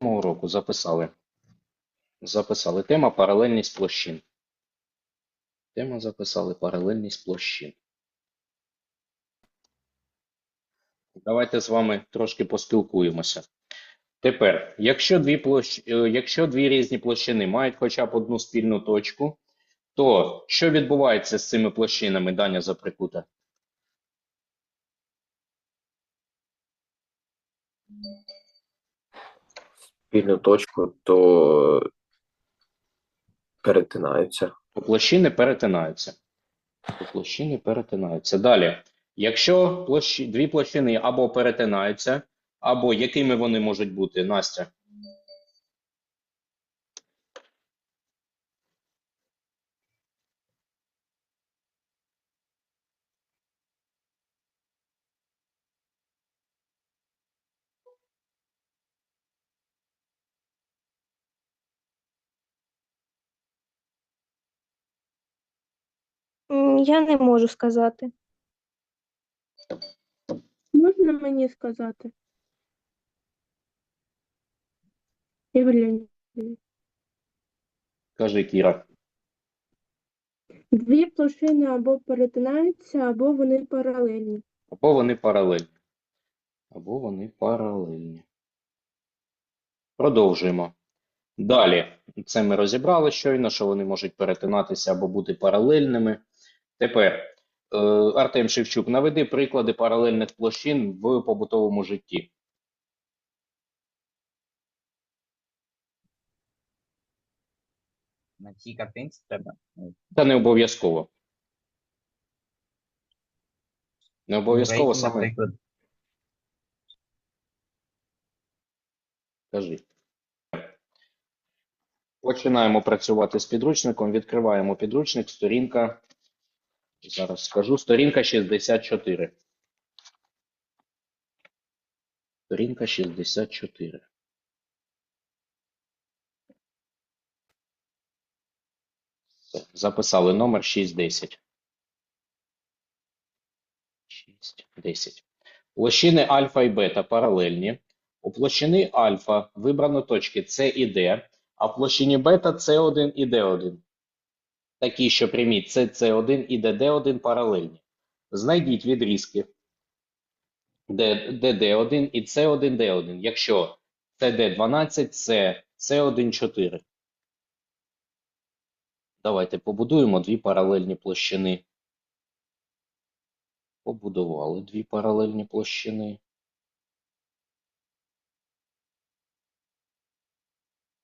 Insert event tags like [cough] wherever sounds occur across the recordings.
уроку записали. Записали. Тема паралельність площин. Тема записали паралельність площин. Давайте з вами трошки поспілкуємося. Тепер, якщо дві, площ... е, якщо дві різні площини мають хоча б одну спільну точку, то що відбувається з цими площинами, Даня Заприкута? Спільну точку, то перетинаються. Площини перетинаються. Площини перетинаються. Далі, якщо площі... дві площини або перетинаються, або якими вони можуть бути, Настя? Я не можу сказати. Можна мені сказати? Ігор Леонідович, Каже Кіра. Дві площини або перетинаються, або вони паралельні. Або вони паралельні. Або вони паралельні. Продовжуємо. Далі. Це ми розібрали щойно, що вони можуть перетинатися або бути паралельними. Тепер, е, Артем Шевчук, наведи приклади паралельних площин в побутовому житті. На цій картинці треба. Та не обов'язково. Не обов'язково саме Наприклад, кажи. Починаємо працювати з підручником. Відкриваємо підручник, сторінка. Зараз скажу, сторінка 64. Сторінка 64. Записали номер 610. 610. Площини альфа і бета паралельні. У площини альфа вибрано точки С і Д, а в площині бета С1 і Д1. Такі, що прямі СС1 і ДД1 паралельні. Знайдіть відрізки ДД1 і С1Д1, якщо СД12, це С1,4. Давайте побудуємо дві паралельні площини. Побудували дві паралельні площини.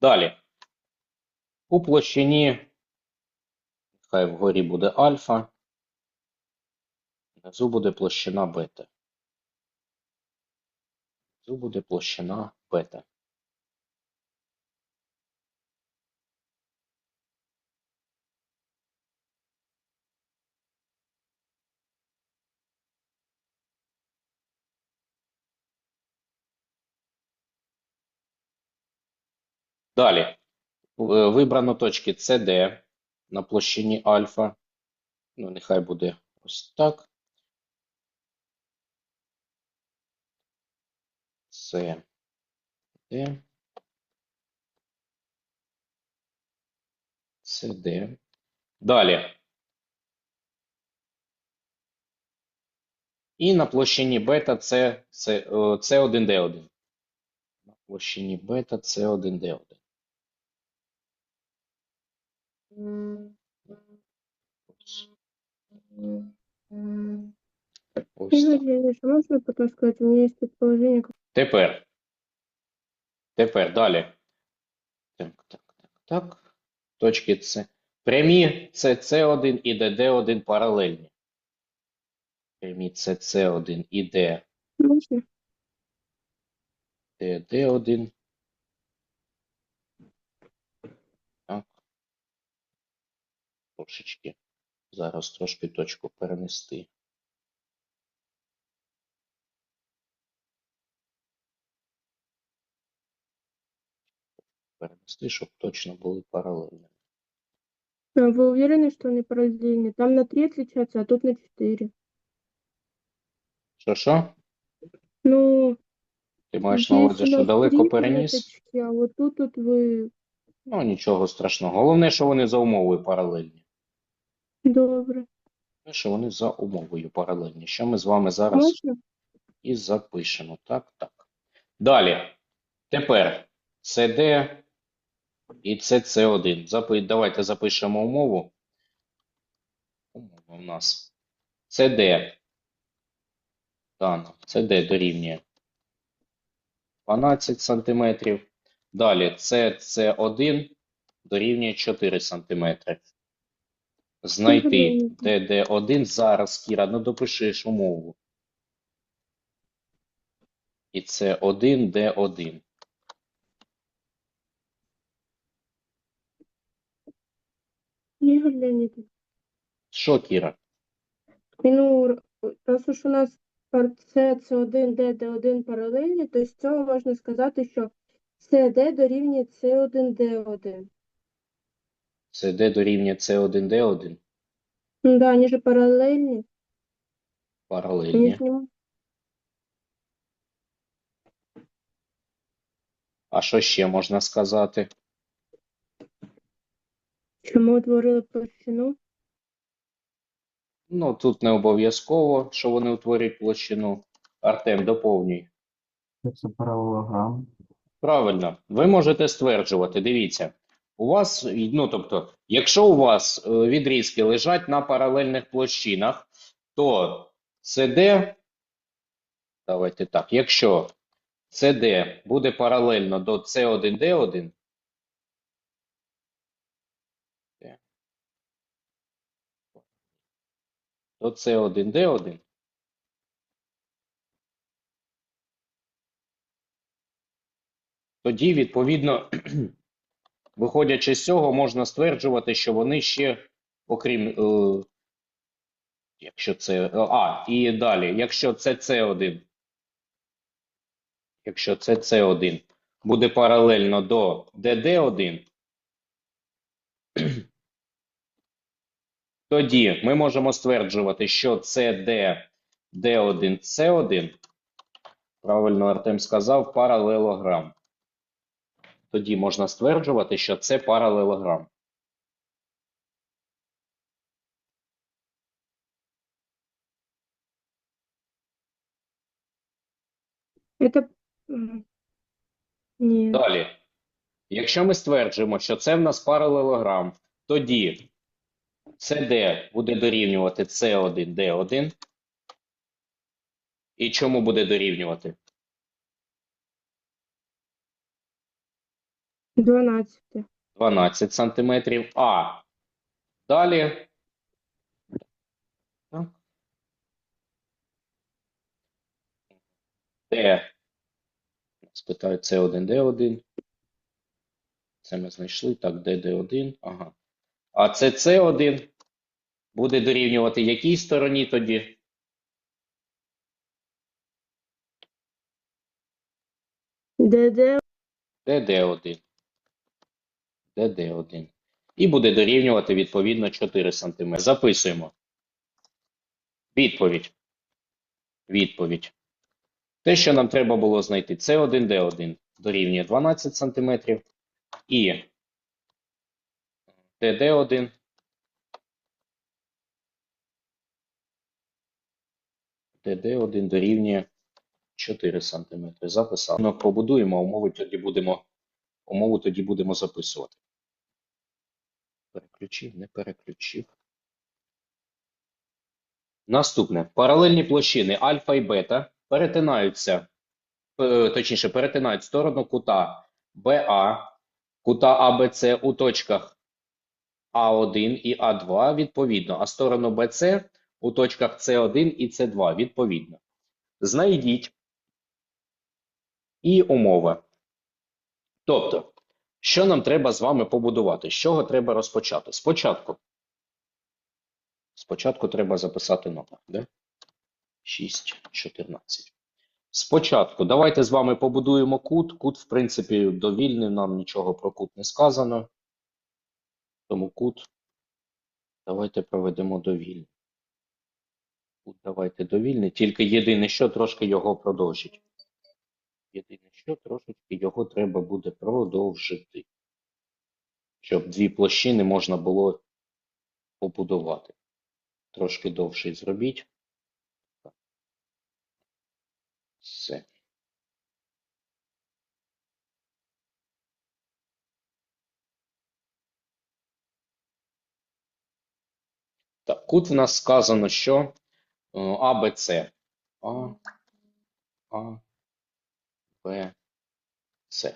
Далі. У площині, хай вгорі буде альфа, внизу буде площина бета. Внизу буде площина бета. Далі. Е, Вибрано точки CD на площині альфа. Ну, нехай буде ось так. Це Д. Це Д. Далі. І на площині бета це С1Д1. Е, на площині бета С1Д1. Так, ось У меня есть предположение. Тепер. Тепер далі. Так, так, так, так. Точки С. Прямі CC1 і ДД1 паралельні. Прямі CC1 і Д. DD1 Трошечки. Зараз трошки точку перенести. Перенести, щоб точно були паралельні. А вы уверены, что они параллельны? Там на 3 отличаются, а тут на 4. Що що? Ну, Ти маєш на увазі, Здесь у що нас далеко три переніс? клеточки, а вот тут вот вы... Ну, нічого страшного. Головне, що вони за умовою паралельні. Добре. Що вони за умовою паралельні. Що ми з вами зараз Можна? і запишемо. Так, так. Далі. Тепер CD і CC1. Запи... Давайте запишемо умову. Умова у нас CD. Дано. CD дорівнює 12 см. Далі CC1 дорівнює 4 см. Знайти Добренько. DD1 зараз, Кіра, ну допишеш умову. І це 1 D1. Ігор Леонідович. Що, Кіра? Ну, раз уж у нас С, С1, Д, Д1 паралельні, то з цього можна сказати, що СД дорівнює С1, Д1. Це D дорівнює C1 D1. Ну да, они же параллельны. Они Паралельні. А що ще можна сказати? Чому утворили площину? Ну, тут не обов'язково, що вони утворюють площину. Артем, доповнюй. Це паралелограм. Правильно, ви можете стверджувати, дивіться, у вас, ну тобто, якщо у вас е, відрізки лежать на паралельних площинах, то CD, давайте так, якщо CD буде паралельно до C1D1, до C1D1, тоді, відповідно, виходячи з цього, можна стверджувати, що вони ще, окрім, е, якщо це, е, а, і далі, якщо це С1, якщо це С1 буде паралельно до ДД1, [clears throat] тоді ми можемо стверджувати, що CD D1 C1, правильно Артем сказав, паралелограм. Тоді можна стверджувати, що це паралелограм. Это... Нет. Далі. Якщо ми стверджуємо, що це в нас паралелограм, тоді CD буде дорівнювати C1 D1. І чому буде дорівнювати? 12. 12 сантиметрів. А далі. Так. Д. Спитають С1, Д1. Це ми знайшли. Так, Д, Д1. Ага. А це С1 буде дорівнювати якій стороні тоді? ДД ДД1. ДД1. І буде дорівнювати відповідно 4 см. Записуємо. Відповідь. Відповідь. Те, що нам треба було знайти, це 1 Д1 дорівнює 12 см. І ДД1 ДД1 дорівнює 4 см. Записав. Побудуємо, умови тоді будемо, умову тоді будемо записувати. Переключив, не переключив. Наступне. Паралельні площини альфа і бета перетинаються, е, точніше, перетинають сторону кута БА, кута АБЦ у точках А1 і А2 відповідно, а сторону БЦ у точках С1 і С2 відповідно. Знайдіть і умова. Тобто, що нам треба з вами побудувати? З чого треба розпочати? Спочатку. Спочатку треба записати номер. Да? 6, 14. Спочатку давайте з вами побудуємо кут. Кут, в принципі, довільний, нам нічого про кут не сказано. Тому кут давайте проведемо довільний. Кут давайте довільний, тільки єдине, що трошки його продовжить. Єдине, що трошечки його треба буде продовжити, щоб дві площини можна було побудувати. Трошки довший зробіть. Все. Так, тут в нас сказано, що е, А, С. А, А, Б, С.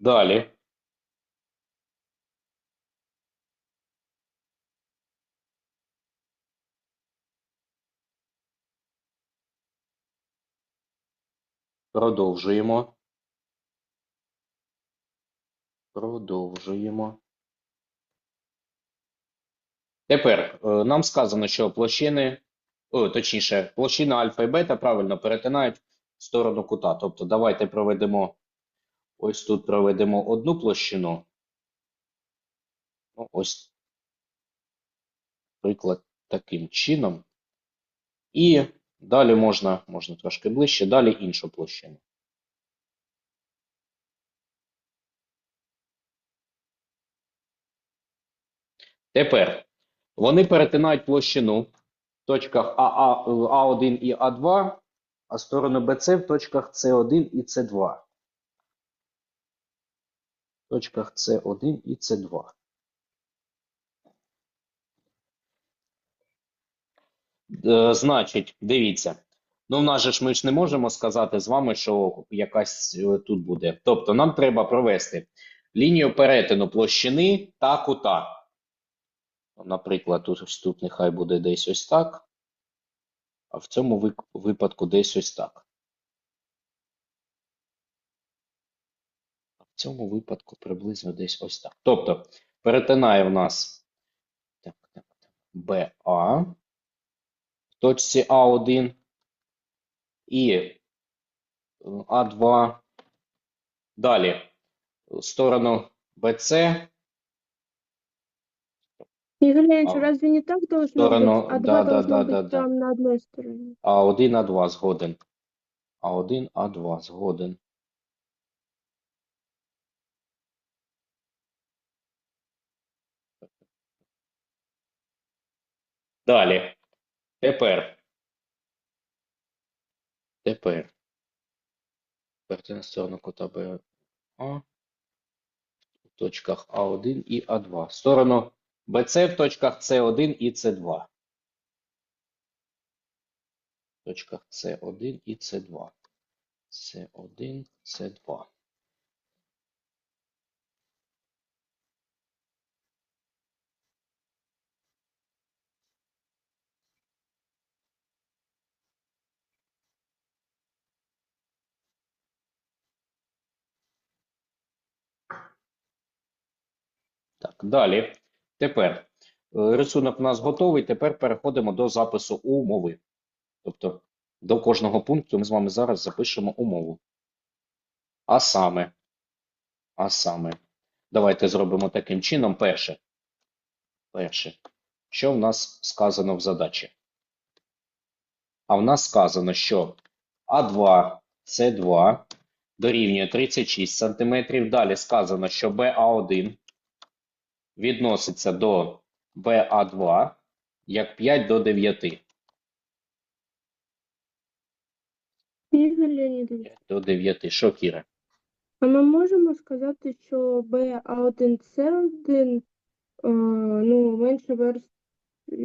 Далі. Продовжуємо. Продовжуємо. Тепер е, нам сказано, що площини, о, точніше, площина альфа і бета правильно перетинають сторону кута. Тобто давайте проведемо, ось тут проведемо одну площину. Ну, ось, приклад таким чином. І далі можна, можна трошки ближче, далі іншу площину. Тепер вони перетинають площину в точках А1 і А2, а сторону БЦ в точках С1 і С2. Точках С1 і С2. Е, Значить, дивіться. Ну, в нас же ж ми ж не можемо сказати з вами, що якась е, тут буде. Тобто, нам треба провести лінію перетину площини та кута. Наприклад, тут, тут нехай буде десь ось так, а в цьому випадку десь ось так. Цьому випадку приблизно десь ось так. Тобто, перетинає в нас так, так, так, БА в точці А1 і е, А2. Далі сторону БЦ Игорь Леонидович, А, разве не так должно сторону- быть? А да, два да, должно да, быть да, да. там на одной стороне. А1, А2 згоден. А1, А2 згоден. Далі. Тепер. Тепер. Тепер сторону кута БА. В точках А1 і А2. В сторону БЦ в точках С1 і С2. В точках С1 і С2. С1, С2. Так, далі. Тепер е, рисунок у нас готовий. Тепер переходимо до запису умови. Тобто до кожного пункту ми з вами зараз запишемо умову. А саме, а саме, давайте зробимо таким чином. Перше. Перше. Що в нас сказано в задачі? А в нас сказано, що А2, С2 дорівнює 36 см. Далі сказано, що БА1 відноситься до БА2 як 5 до 9. Игорь Леонидович, 5 до 9. Що, Кіра? а ми можемо сказати, що БА1С1 е, ну, менша верс...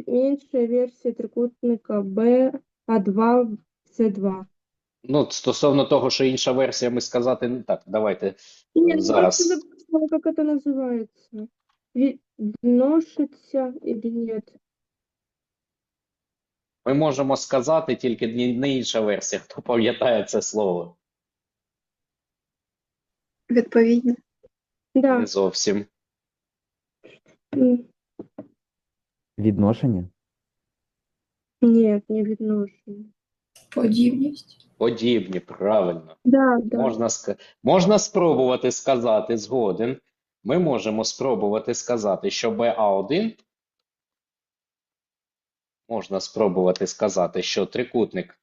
менша версія трикутника БА2С2. Ну, стосовно того, що інша версія, ми сказати не так. Давайте Нет, Зараз. просто забыла, как это называется. Ви- Вносится или нет? Ми можемо сказати тільки не не інша версія, хто пам'ятає це слово. Відповідно. Да. Не зовсім. М, Відношення? Ні, не відношення. Подібність. Подібні, правильно. Да, да. Можна, ска- можна спробувати сказати згоден. Ми можемо спробувати сказати, що БА1 можна спробувати сказати, що трикутник,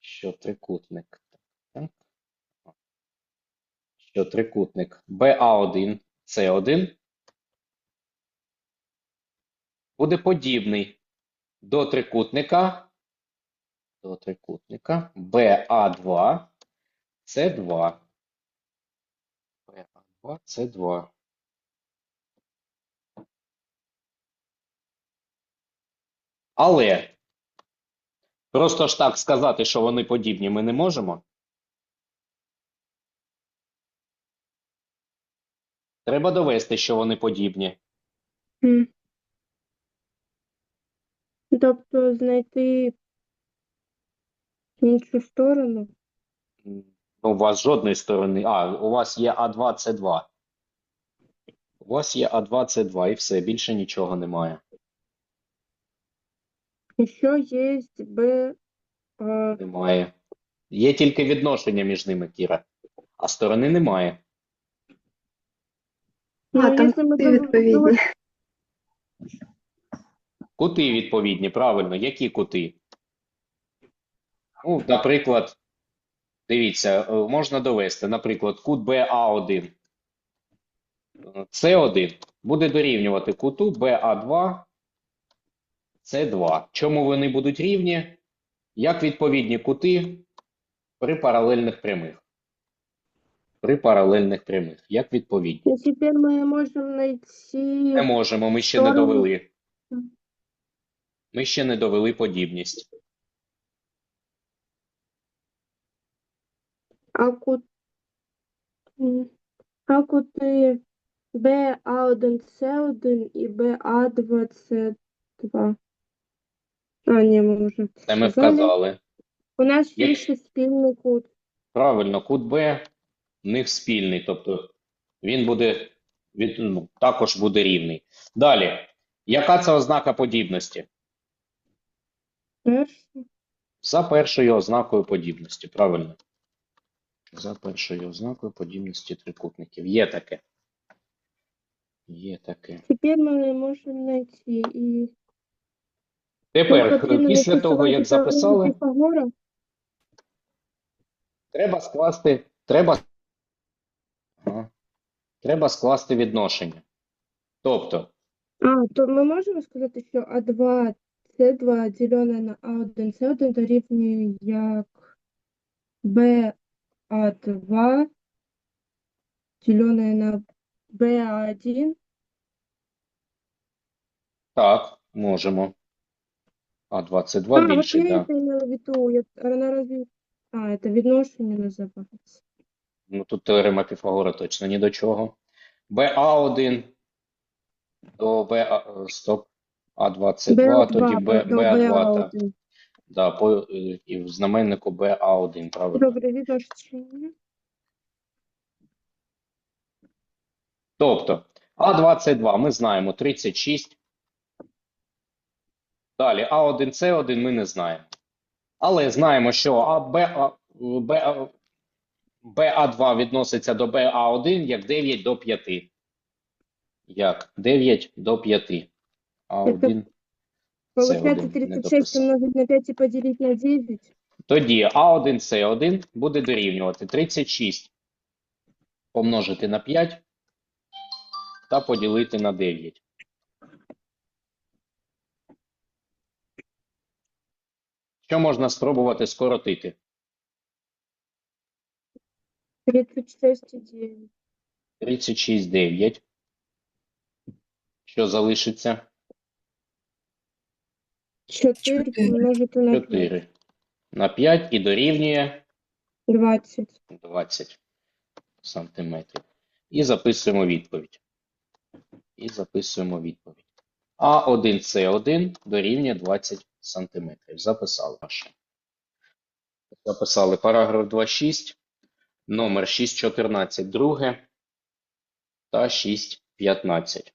що трикутник, що трикутник БА1, С1 буде подібний до трикутника, до трикутника БА2, С2. БА2, С2. Але просто ж так сказати, що вони подібні, ми не можемо. Треба довести, що вони подібні. Тобто знайти іншу сторону. Ну, у вас жодної сторони. А, у вас є А2, С2. У вас є А2, С2 і все, більше нічого немає. Ще є Б, а, Немає. Є тільки відношення між ними, Кіра. А сторони немає. А, ну, там якщо ми кути будемо відповідні. Кути відповідні, правильно. Які кути? Ну, наприклад, дивіться, е, можна довести, наприклад, кут БА1. С1 буде дорівнювати куту БА2, С2. Чому вони будуть рівні? Як відповідні кути при паралельних прямих. При паралельних прямих. Як відповідні? І тепер ми можемо знайти Не можемо, ми ще не довели. Ми ще не довели подібність. А кут, м, БА1, С1 і БА2, С2. А, ні, ми вже Це ми вказали. У нас є ще спільний кут. Правильно, кут Б в них спільний, тобто він буде від, ну, також буде рівний. Далі, яка це ознака подібності? Перший. За першою ознакою подібності, правильно. За першою ознакою подібності трикутників. Є таке. Є таке. Тепер ми можемо знайти і Тепер, потрібно після того, як записали, Піфагора. треба скласти, треба, Ага. треба скласти відношення. Тобто, А, то ми можемо сказати, що А2, С2 ділене на А1, С1 дорівнює як БА2 ділене на БА1. так, можемо. А22 А, вот більше, я да. это имела в виду. Я, она разве... А, это відношення називається. Ну, тут теорема Піфагора точно ні до чого. БА1 до БА, стоп, А22, тоді Б, до БА2, так. БА1. Да, по, е, і в знаменнику БА1, правильно. Добре, відношення. Тобто, А22 ми знаємо 36. Далі А1С1 ми не знаємо. Але знаємо, що А, БА, БА, БА2 відноситься до БА1 як 9 до 5. Як 9 до 5. А1 Получается С1 не 36 дописав. умножить на 5 и поделить на 9. Тоді А1С1 буде дорівнювати 36 помножити на 5 та поділити на 9. Що можна спробувати скоротити? 36 и 9. 36 9. Що залишиться? 4 Чотири. помножити на 5. 4 на 5 і дорівнює 20. 20 сантиметрів. І записуємо відповідь. І записуємо відповідь. А1С1 дорівнює 20 сантиметрів. Записали ваше. Записали параграф 2.6, номер 6.14 друге та 6.15.